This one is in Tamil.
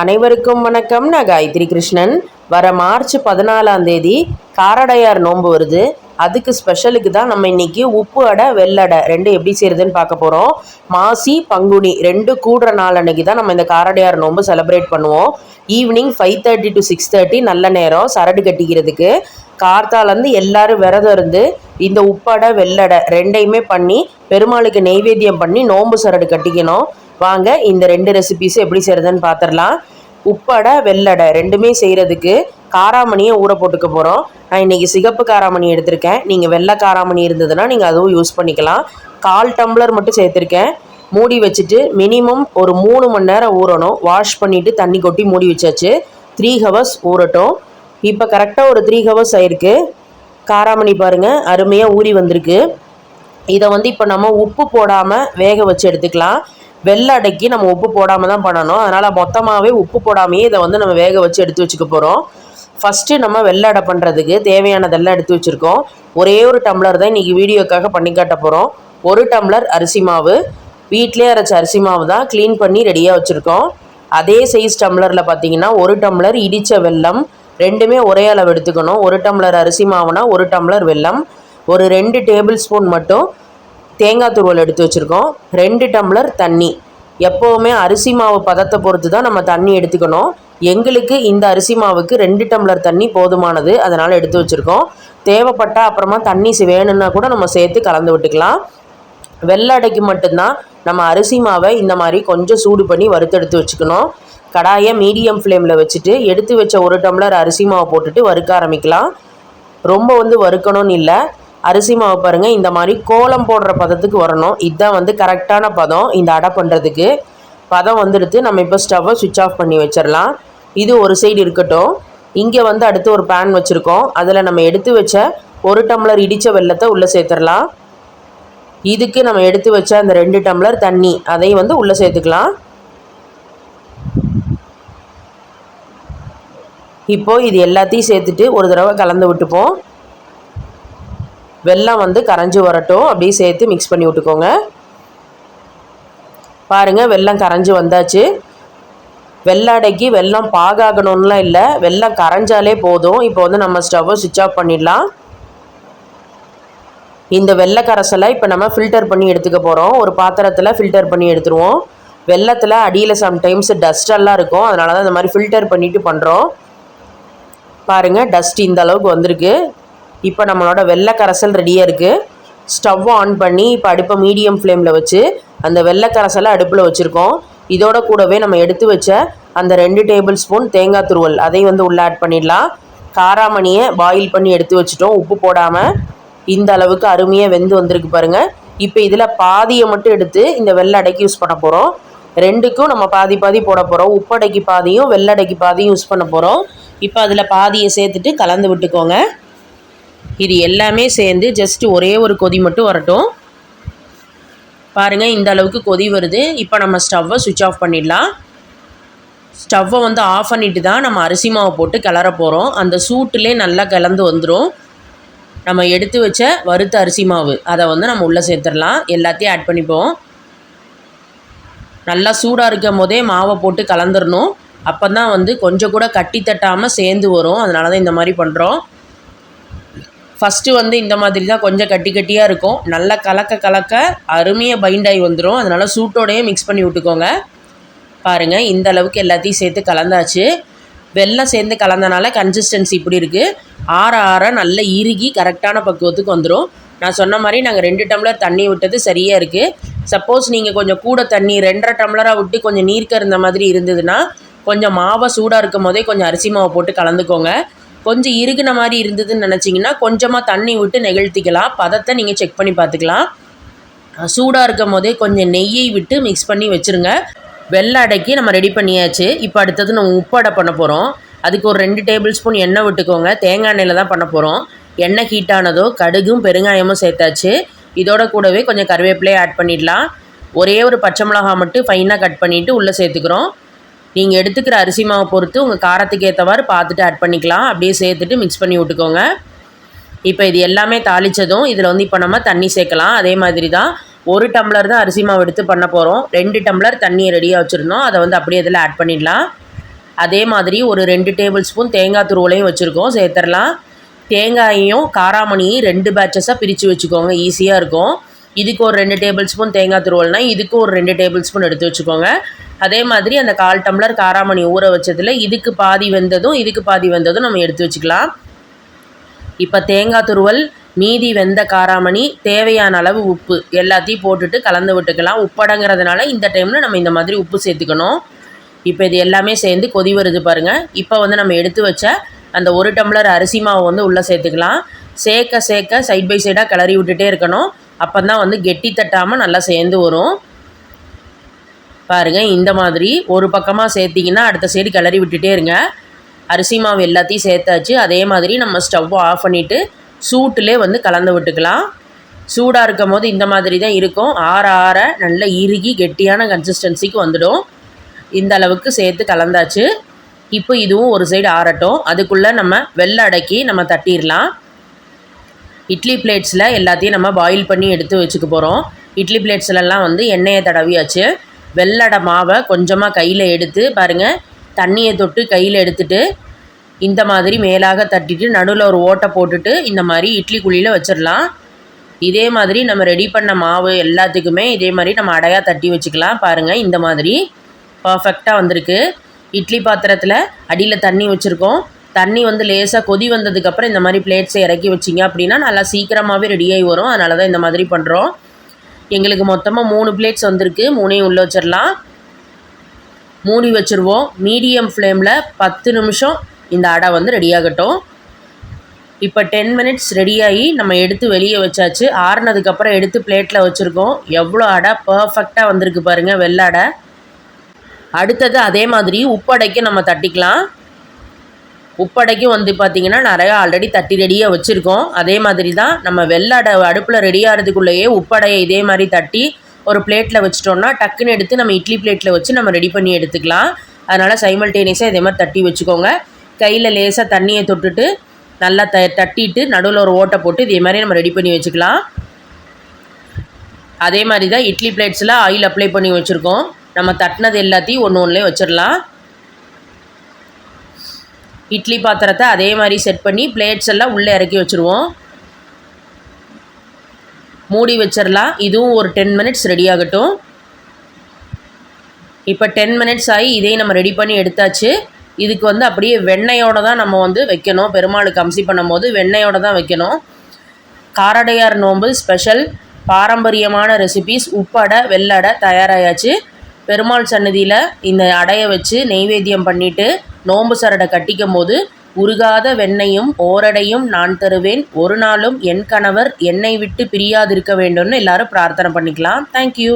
அனைவருக்கும் வணக்கம். நான் காயத்ரி கிருஷ்ணன். வர மார்ச் பதினாலாம் தேதி காரடையார் நோன்பு வருது. அதுக்கு ஸ்பெஷலுக்கு தான் நம்ம இன்னைக்கு உப்பு அடை வெள்ளடை ரெண்டு எப்படி செய்கிறதுன்னு பார்க்க போகிறோம் மாசி பங்குனி ரெண்டு கூடுற நாள் அன்னைக்கு தான் நம்ம இந்த காரடையார் நோன்பு செலிப்ரேட் பண்ணுவோம். Evening five thirty to six thirty நல்ல நேரம் சரடு கட்டிக்கிறதுக்கு. கார்த்தாலேருந்து எல்லாரும் விரதம் இருந்து இந்த உப்படை வெள்ளடை ரெண்டையுமே பண்ணி பெருமாளுக்கு நெய்வேத்தியம் பண்ணி நோன்பு சரடு கட்டிக்கணும். வாங்க இந்த ரெண்டு ரெசிபிஸும் எப்படி செய்கிறதுன்னு பார்த்துடலாம் உப்படை வெள்ளடை ரெண்டுமே செய்கிறதுக்கு காராமணியை ஊற போட்டுக்க போகிறோம் நான் இன்றைக்கி சிகப்பு காராமணி எடுத்திருக்கேன். நீங்கள் வெள்ளை காராமணி இருந்ததுன்னா நீங்கள் அதுவும் யூஸ் பண்ணிக்கலாம். கால் டம்ளர் மட்டும் சேர்த்துருக்கேன். மூடி வச்சுட்டு மினிமம் ஒரு மூணு மணி நேரம் ஊறணும். வாஷ் பண்ணிவிட்டு தண்ணி கொட்டி மூடி வச்சாச்சு. த்ரீ ஹவர்ஸ் ஊறட்டும். இப்போ கரெக்டாக ஒரு த்ரீ ஹவர்ஸ் ஆயிருக்கு. காராமணி பாருங்கள் அருமையாக ஊறி வந்திருக்கு. இதை வந்து இப்போ நம்ம உப்பு போடாமல் வேக வச்சு எடுத்துக்கலாம். வெள்ளை அடைக்கு நம்ம உப்பு போடாமல் தான் பண்ணணும். அதனால் மொத்தமாகவே உப்பு போடாமையே இதை வந்து நம்ம வேக வச்சு எடுத்து வச்சுக்க போகிறோம் ஃபஸ்ட்டு நம்ம வெள்ளை அடை பண்ணுறதுக்கு தேவையானதெல்லாம் எடுத்து வச்சுருக்கோம். ஒரே ஒரு டம்ளர் தான் இன்றைக்கி வீடியோக்காக பண்ணி காட்ட போகிறோம் ஒரு டம்ளர் அரிசி மாவு. வீட்டிலே அரைச்ச அரிசி மாவு தான் க்ளீன் பண்ணி ரெடியாக வச்சுருக்கோம். அதே சைஸ் டம்ளரில் பார்த்தீங்கன்னா ஒரு டம்ளர் இடித்த வெல்லம் ரெண்டுமே ஒரே அளவு எடுத்துக்கணும். ஒரு டம்ளர் அரிசி மாவுனா ஒரு டம்ளர் வெல்லம். ஒரு ரெண்டு டேபிள் ஸ்பூன் மட்டும் தேங்காய் துருவல் எடுத்து வச்சுருக்கோம். ரெண்டு டம்ளர் தண்ணி. எப்போவுமே அரிசி மாவு பதத்தை பொறுத்து தான் நம்ம தண்ணி எடுத்துக்கணும். எங்களுக்கு இந்த அரிசி மாவுக்கு ரெண்டு டம்ளர் தண்ணி போதுமானது அதனால் எடுத்து வச்சுருக்கோம். தேவைப்பட்டால் அப்புறமா தண்ணி வேணும்னா கூட நம்ம சேர்த்து கலந்து விட்டுக்கலாம். வெள்ளை அடைக்கு மட்டும்தான் நம்ம அரிசி மாவை இந்த மாதிரி கொஞ்சம் சூடு பண்ணி வறுத்தெடுத்து வச்சுக்கணும். கடாயை மீடியம் ஃப்ளேமில் வச்சுட்டு எடுத்து வச்ச ஒரு டம்ளர் அரிசி மாவை போட்டுட்டு வறுக்க ஆரம்பிக்கலாம். ரொம்ப வந்து வறுக்கணும்னு இல்லை. அரிசி மாவு பாருங்கள் இந்த மாதிரி கோலம் போடுற பதத்துக்கு வரணும். இதுதான் வந்து கரெக்டான பதம். இந்த அடை பண்ணுறதுக்கு பதம் வந்துடுத்து நம்ம இப்போ ஸ்டவ்வை சுவிட்ச் ஆஃப் பண்ணி வச்சிடலாம். இது ஒரு சைடு இருக்கட்டும். இங்கே வந்து அடுத்து ஒரு பேன் வச்சுருக்கோம். அதில் நம்ம எடுத்து வச்ச ஒரு டம்ளர் இடித்த வெள்ளத்தை உள்ளே சேர்த்துடலாம். இதுக்கு நம்ம எடுத்து வச்ச அந்த ரெண்டு டம்ளர் தண்ணி அதையும் வந்து உள்ளே சேர்த்துக்கலாம். இப்போது இது எல்லாத்தையும் சேர்த்துட்டு ஒரு தடவை கலந்து விட்டுப்போம். வெல்லம் வந்து கரைஞ்சி வரட்டும். அப்படியே சேர்த்து மிக்ஸ் பண்ணி விட்டுக்கோங்க. பாருங்கள் வெல்லம் கரைஞ்சி வந்தாச்சு. வெள்ளாடைக்கு வெள்ளம் பாகாகணும்லாம் இல்லை. வெள்ளம் கரைஞ்சாலே போதும். இப்போ வந்து நம்ம ஸ்டவ்வை சுவிட்ச் ஆஃப் பண்ணிடலாம். இந்த வெள்ளை கரைசலை இப்போ நம்ம ஃபில்டர் பண்ணி எடுத்துக்க போகிறோம் ஒரு பாத்திரத்தில் ஃபில்டர் பண்ணி எடுத்துருவோம். வெள்ளத்தில் அடியில் சம்டைம்ஸ் டஸ்டெல்லாம் இருக்கும். அதனால தான் இந்த மாதிரி ஃபில்டர் பண்ணிவிட்டு பண்ணுறோம் பாருங்கள் டஸ்ட் இந்த அளவுக்கு வந்திருக்கு. இப்போ நம்மளோட வெள்ளை கரைசல் ரெடியாக இருக்குது ஸ்டவ் ஆன் பண்ணி இப்போ அடுப்பை மீடியம் ஃப்ளேமில் வச்சு அந்த வெள்ளை கரைசலை அடுப்பில் வச்சுருக்கோம். இதோட கூடவே நம்ம எடுத்து வச்ச அந்த ரெண்டு டேபிள் ஸ்பூன் தேங்காய் துருவல் அதையும் வந்து உள்ளே ஆட் பண்ணிடலாம். காராமணியை பாயில் பண்ணி எடுத்து வச்சுட்டோம். உப்பு போடாமல் இந்த அளவுக்கு அருமையாக வெந்து வந்திருக்கு பாருங்கள் இப்போ இதில் பாதியை மட்டும் எடுத்து இந்த வெள்ளை அடைக்கு யூஸ் பண்ண போகிறோம் ரெண்டுக்கும் நம்ம பாதி பாதி போட போகிறோம் உப்படைக்கு பாதியும் வெள்ளடைக்கு பாதியும் யூஸ் பண்ண போகிறோம் இப்போ அதில் பாதியை சேர்த்துட்டு கலந்து விட்டுக்கோங்க. இது எல்லாமே சேர்ந்து ஜஸ்ட் ஒரே ஒரு கொதி மட்டும் வரட்டும். பாருங்கள் இந்த அளவுக்கு கொதி வருது. இப்போ நம்ம ஸ்டவ்வை சுவிட்ச் ஆஃப் பண்ணிடலாம். ஸ்டவ்வை வந்து ஆஃப் பண்ணிட்டு தான் நம்ம அரிசி மாவை போட்டு கிளற போகிறோம் அந்த சூட்டிலே நல்லா கலந்து வந்துடும் நம்ம எடுத்து வச்ச வறுத்த அரிசி மாவு அதை வந்து நம்ம உள்ளே சேர்த்துடலாம். எல்லாத்தையும் ஆட் பண்ணிப்போம். நல்லா சூடாக இருக்கும் போதே மாவை போட்டு கலந்துடணும் அப்போ தான் வந்து கொஞ்சம் கூட கட்டி தட்டாமல் சேர்ந்து வரும். அதனால தான் இந்த மாதிரி பண்ணுறோம் ஃபஸ்ட்டு வந்து இந்த மாதிரி தான் கொஞ்சம் கட்டி கட்டியாக இருக்கும். நல்லா கலக்க கலக்க அருமையாக பைண்ட் ஆகி வந்துடும் அதனால் சூட்டோடையே மிக்ஸ் பண்ணி விட்டுக்கோங்க. பாருங்கள் இந்த அளவுக்கு எல்லாத்தையும் சேர்த்து கலந்தாச்சு. வெள்ளம் சேர்ந்து கலந்தனால கன்சிஸ்டன்சி இப்படி இருக்குது ஆற ஆற நல்ல இறுகி கரெக்டான பக்குவத்துக்கு வந்துடும் நான் சொன்ன மாதிரி நாங்கள் ரெண்டு டம்ளர் தண்ணி விட்டது சரியாக இருக்குது சப்போஸ் நீங்கள் கொஞ்சம் கூட தண்ணி ரெண்டரை டம்ளராக விட்டு கொஞ்சம் நீர்க்க இருந்த மாதிரி இருந்ததுன்னா கொஞ்சம் மாவை சூடாக இருக்கும் போதே கொஞ்சம் அரிசி மாவை போட்டு கலந்துக்கோங்க. கொஞ்சம் இறுகின மாதிரி இருந்ததுன்னு நினச்சிங்கன்னா கொஞ்சமாக தண்ணி விட்டு நெகிழ்த்திக்கலாம். பதத்தை நீங்கள் செக் பண்ணி பார்த்துக்கலாம். சூடாக இருக்கும் போதே கொஞ்சம் நெய்யை விட்டு மிக்ஸ் பண்ணி வச்சுருங்க. வெள்ளை அடைக்கி நம்ம ரெடி பண்ணியாச்சு. இப்போ அடுத்தது நம்ம உப்படை பண்ண போகிறோம் அதுக்கு ஒரு ரெண்டு டேபிள் ஸ்பூன் எண்ணெய் விட்டுக்கோங்க. தேங்காய் எண்ணெயில் தான் பண்ண போகிறோம் எண்ணெய் ஹீட்டானதோ கடுகும் பெருங்காயமும் சேர்த்தாச்சு. இதோட கூடவே கொஞ்சம் கருவேப்பிலையை ஆட் பண்ணிடலாம். ஒரே ஒரு பச்சை மிளகாய் மட்டும் ஃபைனாக கட் பண்ணிவிட்டு உள்ளே சேர்த்துக்கிறோம். நீங்கள் எடுத்துக்கிற அரிசி மாவை பொறுத்து உங்கள் காரத்துக்கு ஏற்றவாறு பார்த்துட்டு ஆட் பண்ணிக்கலாம். அப்படியே சேர்த்துட்டு மிக்ஸ் பண்ணி விட்டுக்கோங்க. இப்போ இது எல்லாமே தாளித்ததும் இதில் வந்து இப்போ நம்ம தண்ணி சேர்க்கலாம். அதே மாதிரி தான் ஒரு டம்ளர் தான் அரிசி மாவு எடுத்து பண்ண போகிறோம் ரெண்டு டம்ளர் தண்ணியை ரெடியாக வச்சுருந்தோம். அதை வந்து அப்படியே இதில் ஆட் பண்ணிடலாம். அதே மாதிரி ஒரு ரெண்டு டேபிள் ஸ்பூன் தேங்காய் துருவலையும் வச்சுருக்கோம். சேர்த்துடலாம் தேங்காயையும் காராமணியும் ரெண்டு பேட்சஸாக பிரித்து வச்சுக்கோங்க. ஈஸியாக இருக்கும். இதுக்கு ஒரு ரெண்டு டேபிள் ஸ்பூன் தேங்காய் துருவல்னால் இதுக்கு ஒரு ரெண்டு டேபிள் ஸ்பூன் எடுத்து வச்சுக்கோங்க. அதே மாதிரி அந்த கால் டம்ளர் காராமணி ஊற வச்சதில் இதுக்கு பாதி வெந்ததும் இதுக்கு பாதி வெந்ததும் நம்ம எடுத்து வச்சுக்கலாம். இப்போ தேங்காய் துருவல் மீதி வெந்த காராமணி தேவையான அளவு உப்பு எல்லாத்தையும் போட்டுட்டு கலந்து விட்டுக்கலாம். உப்படங்கிறதுனால இந்த டைமில் நம்ம இந்த மாதிரி உப்பு சேர்த்துக்கணும். இப்போ இது எல்லாமே சேர்ந்து கொதி வருது பாருங்கள் இப்போ வந்து நம்ம எடுத்து வச்ச அந்த ஒரு டம்ளர் அரிசி மாவு வந்து உள்ளே சேர்த்துக்கலாம். சேர்க்க சேர்க்க சைட் பை சைடாக கிளறி விட்டுட்டே இருக்கணும். அப்போ தான் வந்து கெட்டி தட்டாமல் நல்லா சேர்ந்து வரும். பாருங்கள் இந்த மாதிரி ஒரு பக்கமாக சேர்த்திங்கன்னா அடுத்த சைடு கிளறி விட்டுட்டே இருங்க. அரிசி மாவு எல்லாத்தையும் சேர்த்தாச்சு. அதே மாதிரி நம்ம ஸ்டவ்வை ஆஃப் பண்ணிவிட்டு சூட்டிலே வந்து கலந்து விட்டுக்கலாம். சூடாக இருக்கும் போது இந்த மாதிரி தான் இருக்கும். ஆற ஆற நல்ல இறுகி கெட்டியான கன்சிஸ்டன்சிக்கு வந்துடும். இந்த அளவுக்கு சேர்த்து கலந்தாச்சு. இப்போ இதுவும் ஒரு சைடு ஆறட்டும். அதுக்குள்ளே நம்ம வெள்ளை அடக்கி நம்ம தட்டிடலாம். இட்லி பிளேட்ஸில் எல்லாத்தையும் நம்ம பாயில் பண்ணி எடுத்து வச்சுக்க போகிறோம் இட்லி பிளேட்ஸ்லலாம் வந்து எண்ணெயை தடவியாச்சு. வெள்ளடை மாவை கொஞ்சமாக கையில் எடுத்து பாருங்கள் தண்ணியை தொட்டு கையில் எடுத்துட்டு இந்த மாதிரி மேலாக தட்டிட்டு நடுவில் ஒரு ஓட்டை போட்டுட்டு இந்த மாதிரி இட்லி குழியில் வச்சிடலாம் இதே மாதிரி நம்ம ரெடி பண்ண மாவு எல்லாத்துக்குமே இதே மாதிரி நம்ம அடையாக தட்டி வச்சுக்கலாம். பாருங்கள் இந்த மாதிரி பர்ஃபெக்டாக வந்திருக்கு. இட்லி பாத்திரத்தில் அடியில் தண்ணி வச்சுருக்கோம். தண்ணி வந்து லேசாக கொதி வந்ததுக்கப்புறம் இந்த மாதிரி பிளேட்ஸை இறக்கி வச்சிங்க அப்படின்னா நல்லா சீக்கிரமாகவே ரெடியாகி வரும். அதனால தான் இந்த மாதிரி பண்ணுறோம் எங்களுக்கு மொத்தமாக மூணு பிளேட்ஸ் வந்திருக்கு. மூணையும் உள்ளே வச்சிடலாம். மூடி வச்சுருவோம். மீடியம் ஃப்ளேமில் பத்து நிமிஷம் இந்த அடை வந்து ரெடியாகட்டும் இப்போ டென் மினிட்ஸ் ரெடியாகி நம்ம எடுத்து வெளியே வச்சாச்சு. ஆறுனதுக்கப்புறம் எடுத்து பிளேட்டில் வச்சுருக்கோம். எவ்வளோ அடை பர்ஃபெக்டாக வந்திருக்கு பாருங்கள் வெள்ளை அடை. அடுத்தது அதே மாதிரி உப்படைக்கு நம்ம தட்டிக்கலாம். உப்படைக்கும் வந்து பார்த்திங்கன்னா நிறையா ஆல்ரெடி தட்டி ரெடியாக வச்சுருக்கோம். அதே மாதிரி தான் நம்ம வெள்ளடை அடுப்பில் ரெடி ஆகிறதுக்குள்ளேயே உப்படையை இதே மாதிரி தட்டி ஒரு பிளேட்டில் வச்சிட்டோம்னா டக்குன்னு எடுத்து நம்ம இட்லி பிளேட்டில் வச்சு நம்ம ரெடி பண்ணி எடுத்துக்கலாம். அதனால் சைமல்டேனியஸாக இதே மாதிரி தட்டி வச்சுக்கோங்க. கையில் லேசாக தண்ணியை தொட்டுட்டு நல்லா த தட்டிட்டு நடுவில் ஒரு ஓட்டை போட்டு இதே மாதிரி நம்ம ரெடி பண்ணி வச்சுக்கலாம். அதே மாதிரி தான் இட்லி பிளேட்ஸில் ஆயில் அப்ளை பண்ணி வச்சுருக்கோம். நம்ம தட்டினது எல்லாத்தையும் ஒன்று ஒன்றுலேயே வச்சிடலாம். இட்லி பாத்திரத்தை அதே மாதிரி செட் பண்ணி பிளேட்ஸ் எல்லாம் உள்ளே இறக்கி வச்சுருவோம். மூடி வச்சிடலாம் இதுவும் ஒரு டென் மினிட்ஸ் ரெடி ஆகட்டும். இப்போ டென் மினிட்ஸ் ஆகி இதையும் நம்ம ரெடி பண்ணி எடுத்தாச்சு. இதுக்கு வந்து அப்படியே வெண்ணெயோடு தான் நம்ம வந்து வைக்கணும். பெருமாளுக்கு அம்சி பண்ணும்போது வெண்ணெயோடு தான் வைக்கணும். காரடையார் நோன்பு ஸ்பெஷல் பாரம்பரியமான ரெசிபிஸ் உப்படை வெள்ளடை தயாராகியாச்சு பெருமாள் சன்னதியில் இந்த அடையை வச்சு நெய்வேத்தியம் பண்ணிவிட்டு நோம்பு சரடை கட்டிக்கும் போது உருகாத வெண்ணையும் ஓரடையும் நான் தருவேன். ஒரு நாளும் என் கணவர் என்னை விட்டு பிரியாதிருக்க வேண்டும்னு எல்லாரும் பிரார்த்தனை பண்ணிக்கலாம். தேங்க்யூ